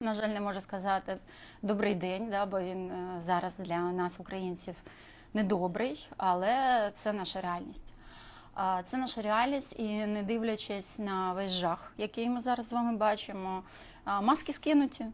На жаль, не можу сказати добрий день, да, бо він е, зараз для нас, українців, недобрий, але це наша реальність. Це наша реальність, і не дивлячись на весь жах, який ми зараз з вами бачимо, маски скинуті.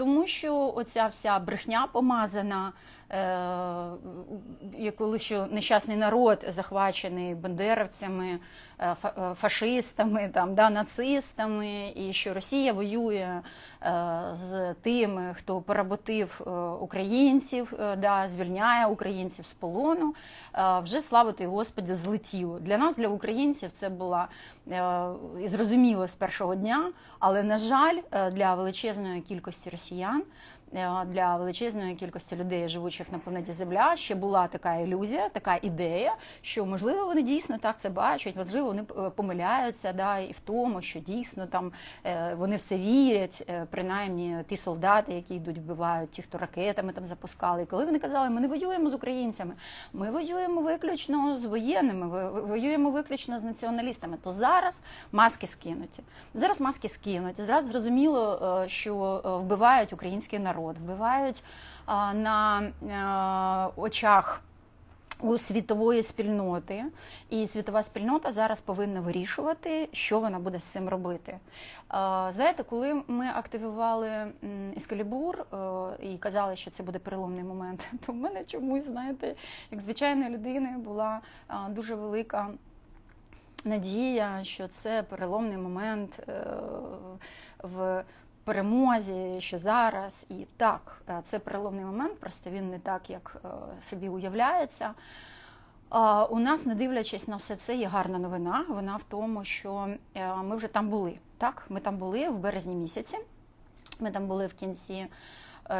Тому що оця вся брехня помазана, е, коли що нещасний народ захвачений бандеровцями, е, е, фашистами, там, да, нацистами, і що Росія воює е, з тими, хто поработив е, українців, е, да, звільняє українців з полону, е, вже слава тобі, Господи, злетіло. Для нас, для українців, це було е, зрозуміло з першого дня, але, на жаль, для величезної кількості росіян. Е, Для величезної кількості людей, живучих на планеті Земля, ще була така ілюзія, така ідея, що можливо вони дійсно так це бачать, можливо, вони е, помиляються, да, і в тому, що дійсно там е, вони в це вірять, е, принаймні ті солдати, які йдуть, вбивають, ті, хто ракетами там запускали. І коли вони казали, ми не воюємо з українцями, ми воюємо виключно з воєнними, воюємо виключно з націоналістами, то зараз маски скинуті. Зараз маски скинуті. Зараз зрозуміло, е, що е, вбивають український народ, вбивають на е, очах. У світової спільноти, і світова спільнота зараз повинна вирішувати, що вона буде з цим робити. Знаєте, коли ми активували Ескалібур е, і казали, що це буде переломний момент, то в мене чомусь, знаєте, як звичайної людини була дуже велика надія, що це переломний момент е, в перемозі, що зараз і так, е, це переломний момент, просто він не так, як е, собі уявляється. У нас, не дивлячись на все це, є гарна новина. Вона в тому, що е, ми вже там були. Так, ми там були в березні місяці. Ми там були в кінці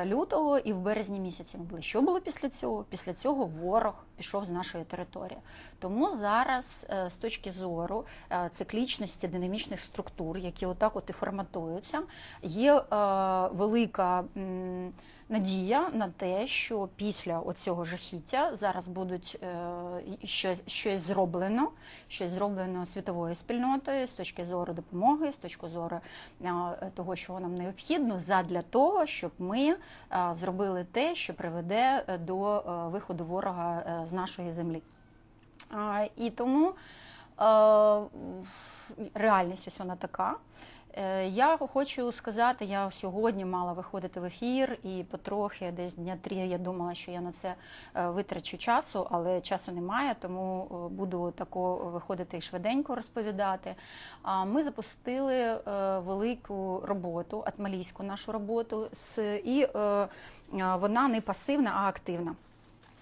лютого і в березні місяці ми були. Що було після цього? Після цього ворог пішов з нашої території. Тому зараз, е, з точки зору е, циклічності динамічних структур, які отак от і форматуються, є е, велика. Надія на те, що після оцього жахіття зараз будуть е, щось, щось зроблено, щось зроблено світовою спільнотою з точки зору допомоги, з точки зору е, того, що нам необхідно, задля того, щоб ми е, зробили те, що приведе до виходу ворога з нашої землі. І тому реальність ось вона така. Е, Я хочу сказати, я сьогодні мала виходити в ефір і потрохи, десь дня три, я думала, що я на це е, витрачу часу, але часу немає, тому е, буду тако виходити і швиденько розповідати. Ми запустили е, велику роботу, атмалійську нашу роботу, і е, е, вона не пасивна, а активна.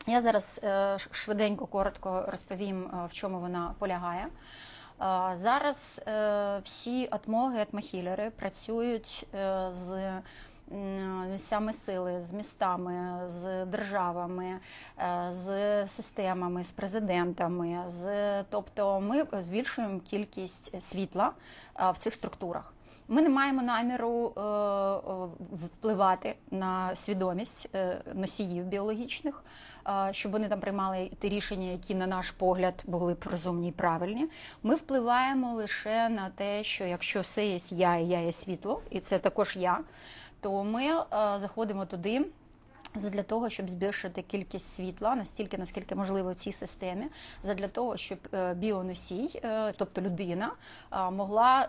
Я зараз е, швиденько, коротко розповім, е, в чому вона полягає. Е, Зараз всі атмологи, атмохілери працюють з місцями сили, з містами, з державами, з системами, з президентами. З, тобто ми збільшуємо кількість світла в цих структурах. Ми не маємо наміру впливати на свідомість носіїв біологічних, щоб вони там приймали ті рішення, які, на наш погляд, були б розумні і правильні. Ми впливаємо лише на те, що якщо все є я і я є світло, і це також я, то ми заходимо туди. Задля того, щоб збільшити кількість світла настільки, наскільки можливо в цій системі, задля того, щоб е, біоносій, е, тобто людина, е, могла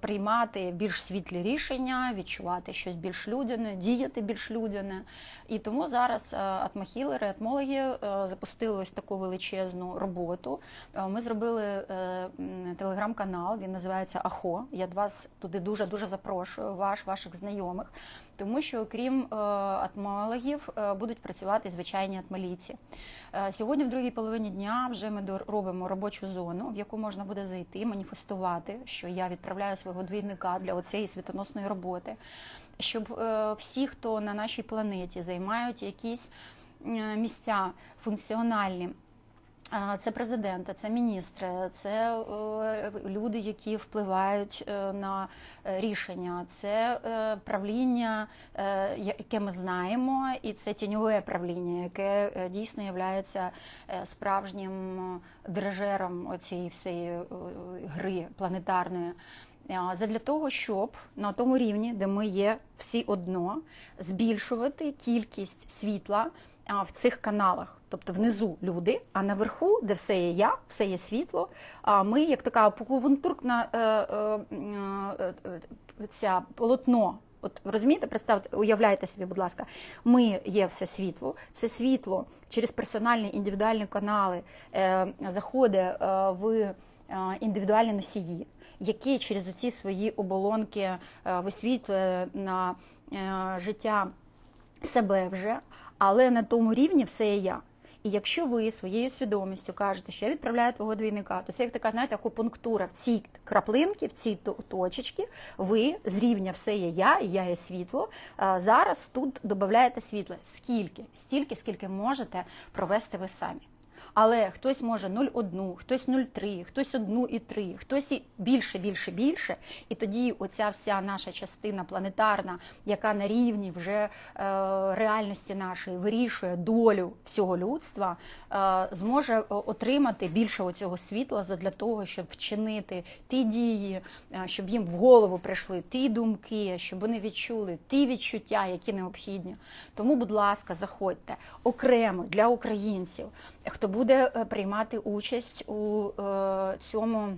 приймати більш світлі рішення, відчувати щось більш людяне, діяти більш людяне. І тому зараз атмохілери, атмологи запустили ось таку величезну роботу. Ми зробили телеграм-канал, він називається Ахо. Я вас туди дуже дуже запрошую, ваш, ваших знайомих. Тому що окрім атмологів е, будуть працювати звичайні атмалійці. Е, Сьогодні, в другій половині дня, вже ми робимо робочу зону, в яку можна буде зайти, маніфестувати, що я відправляю свого двійника для цієї світоносної роботи, щоб е, всі, хто на нашій планеті займають якісь місця функціональні. Це президенти, це міністри, це е, люди, які впливають е, на е, рішення, це правління, яке ми знаємо, і це тіньове правління, яке дійсно є справжнім дирижером цієї всієї гри планетарної. задля того, щоб на тому рівні, де ми є всі одно, збільшувати кількість світла в цих каналах. Тобто внизу люди, а наверху, де все є я, все є світло. А ми, як така пукувунтуркна е, е, е, ця полотно. От розумієте, представте, уявляйте собі, будь ласка, ми є все світло. Це світло через персональні індивідуальні канали заходить в індивідуальні носії, які через оці свої оболонки висвітлює на життя себе вже, але на тому рівні все є я. І якщо ви своєю свідомістю кажете, що я відправляю твого двійника, то це як така, знаєте, акупунктура в цій краплинці, в цій точечці, ви з рівня все є я, і я є світло. Зараз тут додаєте світло. Скільки? Стільки, скільки можете провести ви самі. Але хтось може 0,1, хтось 0,3, хтось 1,3, хтось і більше, більше, більше. І тоді оця вся наша частина планетарна, яка на рівні вже е, реальності нашої вирішує долю всього людства, е, зможе е, отримати більше оцього світла задля того, щоб вчинити ті дії, е, щоб їм в голову прийшли ті думки, щоб вони відчули ті відчуття, які необхідні. Тому, будь ласка, заходьте окремо для українців, хто буде е, приймати участь у е, цьому.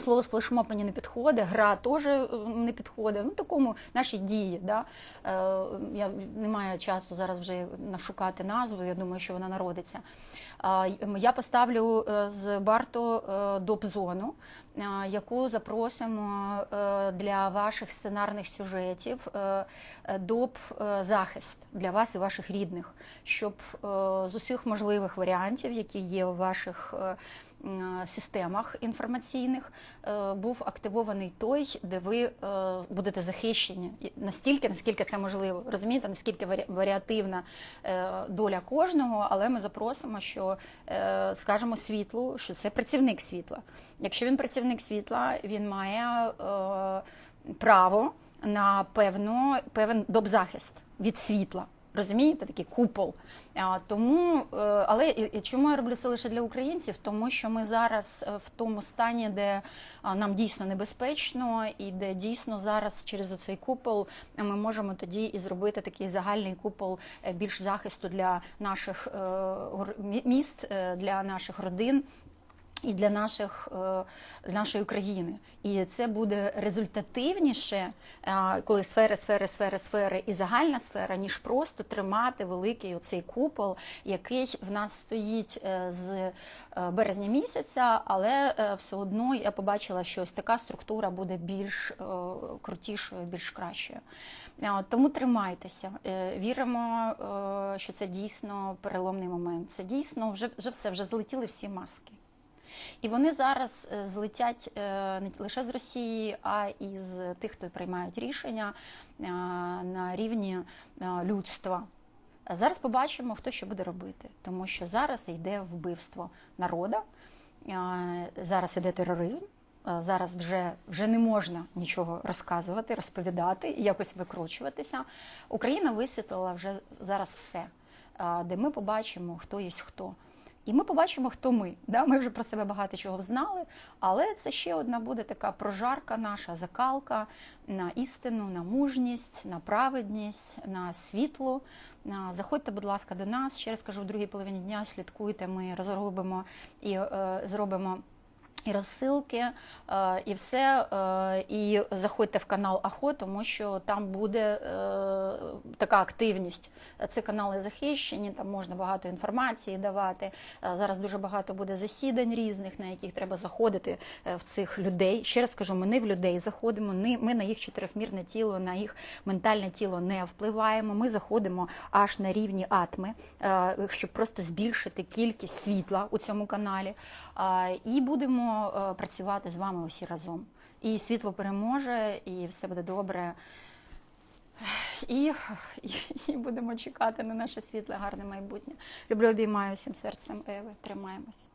Слово сплешмо не підходить, гра теж е, не підходить. Ну, такому наші дії. Да? Е, я не маю часу зараз вже нашукати назву, я думаю, що вона народиться. Я поставлю е, з Барто доп-зону, е, яку запросимо для ваших сценарних сюжетів е, доп-захист для вас і ваших рідних, щоб з усіх можливих варіантів, які є у ваших системах інформаційних, е, був активований той, де ви е, будете захищені настільки, наскільки це можливо. Розумієте, наскільки варі- варіативна е, доля кожного, але ми запросимо, що е, скажемо світлу, що це працівник світла. Якщо він працівник світла, він має е, право на певну, певен добзахист від світла. Розумієте, такий купол. Тому, е, але і- чому я роблю це лише для українців? Тому що ми зараз е, в тому стані, де нам дійсно небезпечно, і де дійсно зараз через цей купол ми можемо тоді і зробити такий загальний купол е, більш захисту для наших е, міст, е, для наших родин і для наших е, нашої країни. І це буде результативніше, е, коли сфери, сфери, сфери, сфери і загальна сфера, ніж просто тримати великий оцей купол, який в нас стоїть е, з березня місяця, але все одно я побачила, що ось така структура буде більш крутішою, більш кращою. Тому тримайтеся, віримо, що це дійсно переломний момент. Це дійсно вже, вже все, вже злетіли всі маски. І вони зараз е, злетять е, не лише з Росії, а і з тих, хто приймають рішення е, на рівні людства. Зараз побачимо, хто що буде робити, тому що зараз йде вбивство народа, зараз йде тероризм. Зараз вже, вже не можна нічого розказувати, розповідати і якось викручуватися. Україна висвітлила вже зараз все, де ми побачимо, хто є хто. І ми побачимо, хто ми. Да? Ми вже про себе багато чого знали, але це ще одна буде така прожарка наша, закалка на істину, на мужність, на праведність, на світло. Заходьте, будь ласка, до нас. Ще раз кажу, в другій половині дня слідкуйте, ми розробимо і е, зробимо. І розсилки, е, і все. е, І заходьте в канал АХО, тому що там буде е, така активність. Це канали захищені, там можна багато інформації давати. Зараз дуже багато буде засідань різних, на яких треба заходити в цих людей. Ще раз кажу, ми не в людей заходимо, ми на їх чотирьохмірне тіло, на їх ментальне тіло не впливаємо. Ми заходимо аж на рівні атми, щоб просто збільшити кількість світла у цьому каналі. І будемо е, працювати з вами усі разом. І світло переможе, і все буде добре. І, і, і будемо чекати на наше світле, гарне майбутнє. Люблю, обіймаю всім серцем Еви. Тримаємось.